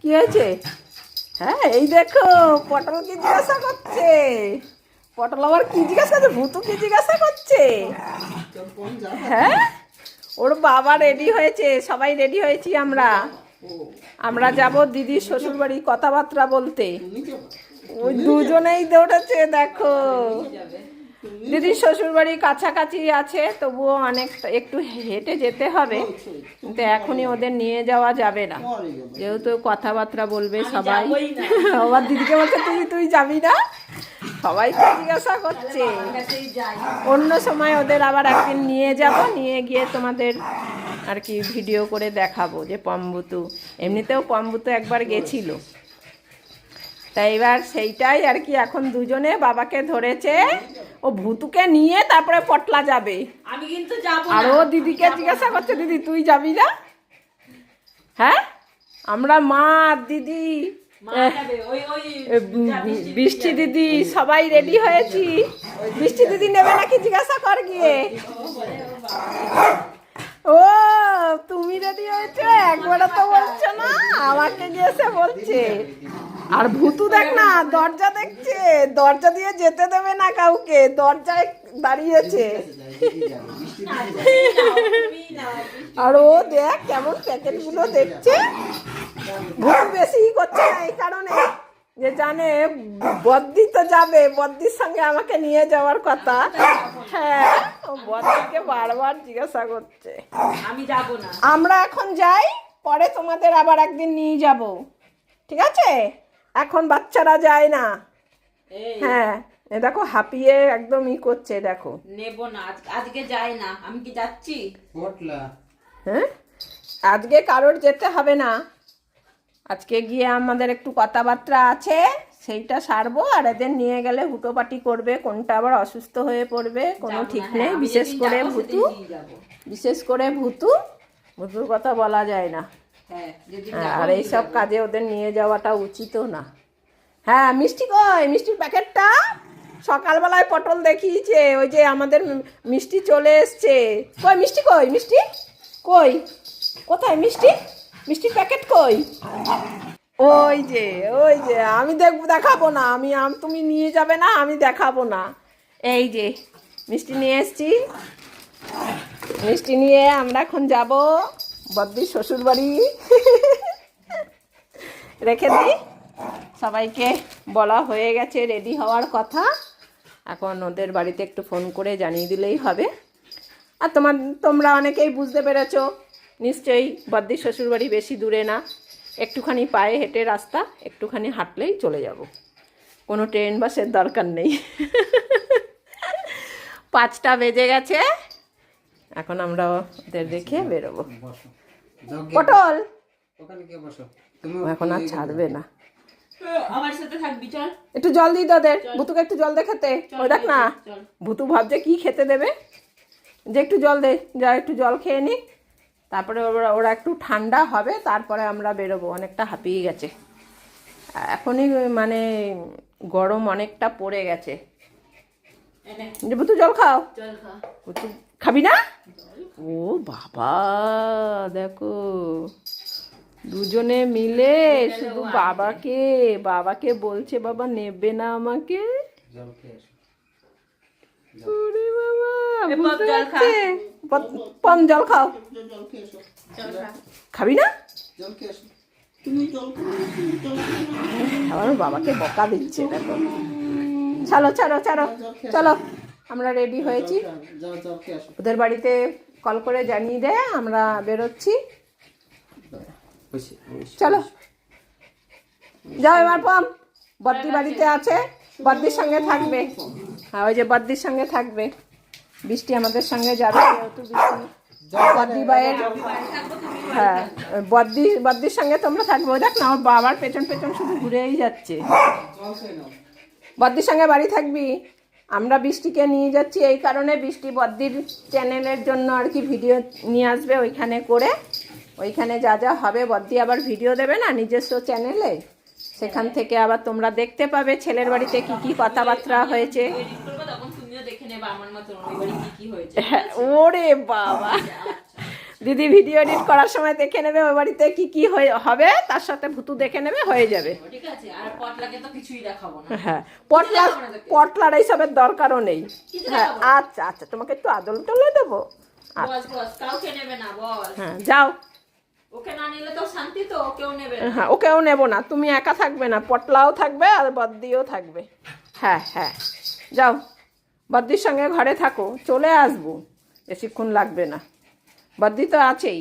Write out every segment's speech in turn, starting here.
কি হয়েছে? হ্যাঁ এই দেখো, পটল কি জিজ্ঞাসা করছে। পটল আবার কি জিজ্ঞাসা করছে? ভুতু কি জিজ্ঞাসা করছে? হ্যাঁ? ওর বাবা রেডি হয়েছে, সবাই রেডি হয়েছি আমরা। আমরা যাব দিদির শ্বশুর বাড়ি কথাবার্তা বলতে। ওই দুজনেই দৌড়েছে, দেখো। দিদির শ্বশুর বাড়ি কাছাকাছি আছে তবুও অনেকটা একটু হেঁটে যেতে হবে কিন্তু এখনই ওদের নিয়ে যাওয়া যাবে না। যেহেতু কথাবার্তা বলবে সবাই। আমার দিদিকে বলছে তুই তুই যাবি না? সবাই তো জিজ্ঞাসা করছে। অন্য সময় ওদের আবার একদিন নিয়ে যাব নিয়ে গিয়ে তোমাদের আর কি ভিডিও করে দেখাবো যে পম্বুতু। এমনিতেও পম্বুতু একবার গেছিল। তাই এবার সেইটাই আর কি এখন দুজনে বাবাকে ধরেছে। ও ভুতুকে নিয়ে তারপরে পটলা যাবে। আমি কিন্তু যাব আর ও দিদিকে জিজ্ঞাসা করছে দিদি তুই যাবি না? হ্যাঁ? আমরা মা দিদি বৃষ্টি দিদি সবাই রেডি হয়েছি। বৃষ্টি দিদি নেবে নাকি? জিজ্ঞাসা কর গিয়ে। ও তুমি রেডি হয়েছো একবারে তো বলছো না, আমাকে এসে বলছে। আর ভূতু দেখ না, দরজা দেখছে, দরজা দিয়ে যেতে দেবে না কাউকে, দরজায় দাঁড়িয়েছে। আর ও দেখ কেমন প্যাকেটগুলো দেখছে। ভুল বেশি করছে না এই কারণে। যে জানে বদ্দি তো যাবে বদ্দির সঙ্গে আমাকে নিয়ে যাওয়ার কথা। হ্যাঁ বদ্দিকে বারবার জিজ্ঞাসা করছে। আমি যাব না। আমরা এখন যাই পরে তোমাদের আবার একদিন নিয়ে যাব। ঠিক আছে? এখন বাচ্চারা যায় না। হ্যাঁ এ দেখো হাঁপিয়ে একদম ই করছে দেখো। নেব না আজকে যাই না। আমি কি যাচ্ছি? হ্যাঁ? আজকে কারোর যেতে হবে না। আজকে গিয়ে আমাদের একটু কথাবার্তা আছে সেইটা সারবো আর এদের নিয়ে গেলে হুটোপাটি করবে কোনটা আবার অসুস্থ হয়ে পড়বে কোনো ঠিক নেই হ্যাঁ, বিশেষ করে ভুতু। বিশেষ করে ভুতু ভুতুর কথা বলা যায় না। হ্যাঁ হ্যাঁ, আর এইসব কাজে ওদের নিয়ে যাওয়াটা উচিতও না। হ্যাঁ মিষ্টি কই? মিষ্টির প্যাকেটটা? সকালবেলায় পটল দেখিয়েছে ওই যে আমাদের মিষ্টি চলে এসছে। কই মিষ্টি কই? মিষ্টি? কই? কোথায় মিষ্টি? মিষ্টির প্যাকেট কই? ওই যে ওই যে, আমি দেখব, দেখাবো না। আমি তুমি নিয়ে যাবে না, আমি দেখাবো না। এই যে, মিষ্টি নিয়ে এসছি। মিষ্টি নিয়ে আমরা এখন যাব বদ্দির শ্বশুর বাড়ি রেখে দিই সবাইকে বলা হয়ে গেছে, রেডি হওয়ার কথা। এখন ওদের বাড়িতে একটু ফোন করে জানিয়ে দিলেই হবে। আর তোমার, তোমরা অনেকেই বুঝতে পেরেছ নিশ্চয়ই বদ্দির শ্বশুর বাড়ি বেশি দূরে না। একটুখানি পায়ে হেঁটে রাস্তা একটুখানি হাঁটলেই চলে যাব। কোনো ট্রেন বাসের দরকার নেই। পাঁচটা বেজে গেছে। এখন আমরা ওদের দেখে বেরোবো। পটল! এখন আর ছাড়বে না। একটু জল দিই তোদের। ভুতুকে একটু জল দে খেতে ওই দেখ না। ভুতু ভাবছে কি খেতে দেবে। যে একটু জল দে। যা একটু জল খেয়ে নি। তারপরে ওরা ওরা একটু ঠান্ডা হবে তারপরে আমরা বেরোবো। অনেকটা হাঁপিয়ে গেছে। এখনই মানে গরম অনেকটা পড়ে গেছে। এনে যে ভুতু জল খাও। ভুতু খাবি না? ও বাবা দেখো। দুজনে মিলে শুধু বাবাকে বাবাকে বলছে বাবা নেবে না আমাকে? পম জল খাও। খাবি না? জল খেয়ে এসো তুমি জল আবার বাবাকে বকা দিচ্ছে দেখো। চলো চলো চলো চলো। আমরা রেডি হয়েছি। ওদের বাড়িতে কল করে জানিয়ে দে আমরা বেরোচ্ছি। চলো। যাও এবার পম। বদ্দি বাড়িতে আছে। বদ্দির সঙ্গে থাকবে। হ্যাঁ ওই যে বদ্দির সঙ্গে থাকবে। বৃষ্টি আমাদের সঙ্গে যাবে, যেহেতু বদ্দি বাইয়ের হ্যাঁ বদ্দি বদ্দির সঙ্গে তোমরা থাকবে। দেখ না আমার বাবার পেছন পেছন শুধু ঘুরেই যাচ্ছে। বদ্দির সঙ্গে বাড়ি থাকবি? আমরা বৃষ্টিকে নিয়ে যাচ্ছি, এই কারণে বৃষ্টি বদ্দির চ্যানেলের জন্য আর কি ভিডিও নিয়ে আসবে ওইখানে করে। ওইখানে যা যা হবে বদ্দি আবার ভিডিও দেবে না নিজস্ব চ্যানেলে? সেখান থেকে আবার তোমরা দেখতে পাবে ছেলের বাড়িতে কি কি কথাবার্তা হয়েছে। হ্যাঁ, ওরে বাবা। দিদি ভিডিও এডিট করার সময় দেখে নেবে ওই বাড়িতে কি কি হয়ে- হবে তার সাথে ভুতু দেখে নেবে হয়ে যাবে। ঠিক আছে আর পটলাকে তো কিছুই দেখাবো না। হ্যাঁ পটলা। পটলার এইসবের দরকারও নেই। হ্যাঁ আচ্ছা আচ্ছা তোমাকে একটু আদল টলে দেবো হ্যাঁ যাও। ওকে না নিলে তো শান্তি কেউ নেবে হ্যাঁ ওকেও নেব না। তুমি একা থাকবে না পটলাও থাকবে আর বদ্দিও থাকবে। হ্যাঁ হ্যাঁ। যাও বদ্দির সঙ্গে ঘরে থাকো চলে আসব। বেশিক্ষণ লাগবে না। বদ্দি তো আছেই।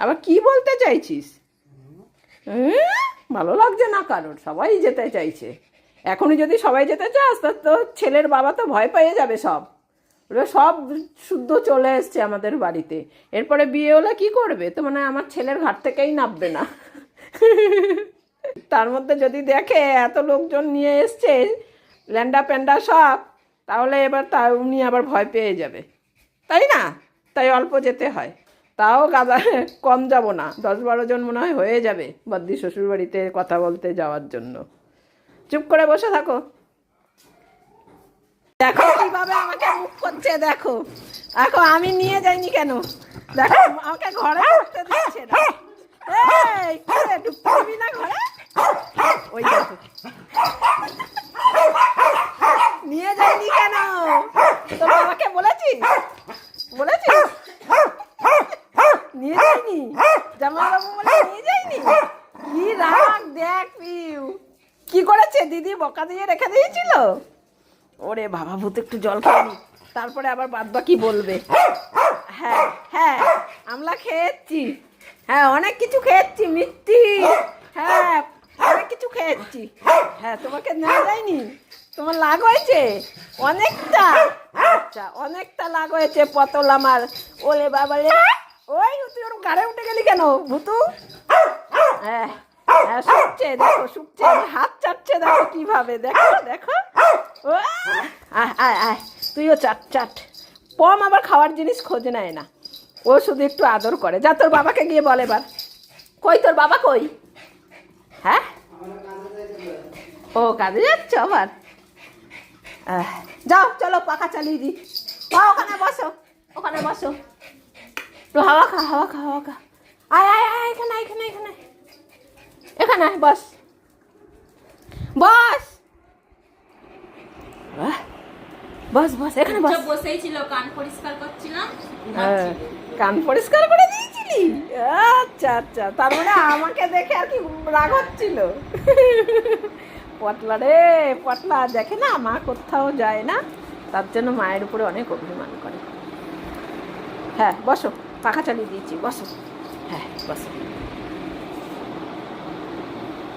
আবার কি বলতে চাইছিস? হুম, ভালো লাগছে না কারোর সবাই যেতে চাইছে। এখনই যদি সবাই যেতে চাস তা তো ছেলের বাবা তো ভয় পেয়ে যাবে সব। ওরা সব শুদ্ধ চলে এসছে আমাদের বাড়িতে। এরপরে বিয়ে হলে কি করবে? তো মানে আমার ছেলের ঘাট থেকেই নামবে না। তার মধ্যে যদি দেখে এত লোকজন নিয়ে এসছে, ল্যান্ডা প্যান্ডা সব, তাহলে এবার তা উনি আবার ভয় পেয়ে যাবে। তাই না? তাই অল্প যেতে হয়। তাও গাদা কম যাব না। দশ বারো জন মনে হয় হয়ে যাবে বদ্দি শ্বশুর বাড়িতে কথা বলতে যাওয়ার জন্য। চুপ করে বসে থাকো। দেখো কীভাবে আমাকে মুখ করছে, দেখো। দেখো, আমি নিয়ে যাইনি কেন? দেখো, আমাকে ঘরে ঢুকতে দিচ্ছে না। এই না ঘরে? ওই নিয়ে যাইনি কেন? তোর বাবাকে বলেছিস? বলেছিস? নিয়ে যাইনি? জামাইবাবু বলে নিয়ে যাইনি? কি রাগ, দেখ পিউ। কি করেছে? দিদি বকা দিয়ে রেখে দিয়েছিল? ওরে বাবা, ভূত, একটু জল নি। তারপরে আবার বাদ বাকি বলবে। হ্যাঁ হ্যাঁ আমলা খেয়েছি। হ্যাঁ অনেক কিছু খেয়েছি, মিষ্টি। হ্যাঁ অনেক কিছু খেয়েছি। হ্যাঁ তোমাকে নেওয়া যায়নি? তোমার লাগ হয়েছে? অনেকটা। আচ্ছা অনেকটা লাগ হয়েছে পতল আমার। ওলে বাবা রে। ওই, তুই ওর গাড়ে উঠে গেলি কেন, ভুতু? হ্যাঁ হ্যাঁ শুকছে দেখো শুকছে হাত চাটছে, দেখো, কীভাবে। দেখো দেখো। আয় আয় আয়। তুইও চাট চাট। পম আবার খাওয়ার জিনিস খোঁজে নেয় না। ও শুধু একটু আদর করে। যা, তোর বাবাকে গিয়ে বলে এবার। কই তোর বাবা কই? হ্যাঁ? ও কাজে যাচ্ছ আবার? যাও, চলো, পাখা চালিয়ে দিই। ওখানে বসো ওখানে বসো। তো হাওয়া খা হাওয়া খা হাওয়া খা। আয় আয় আয়, এখানে এখানে এখানে। এখানে বস। বস! আহ, বস বস এখানে বস। বসেই ছিল কান পরিষ্কার করছিলাম। হ্যাঁ, কান পরিষ্কার করে দিয়েছিলি? আচ্ছা আচ্ছা তার মানে আমাকে দেখে আর কি রাগ হচ্ছিল। পটলা রে পটলা দেখে না মা কোথাও যায় না তার জন্য মায়ের উপরে অনেক অভিমান করে। হ্যাঁ বসো পাখা চালিয়ে দিয়েছি বসো। হ্যাঁ বসো।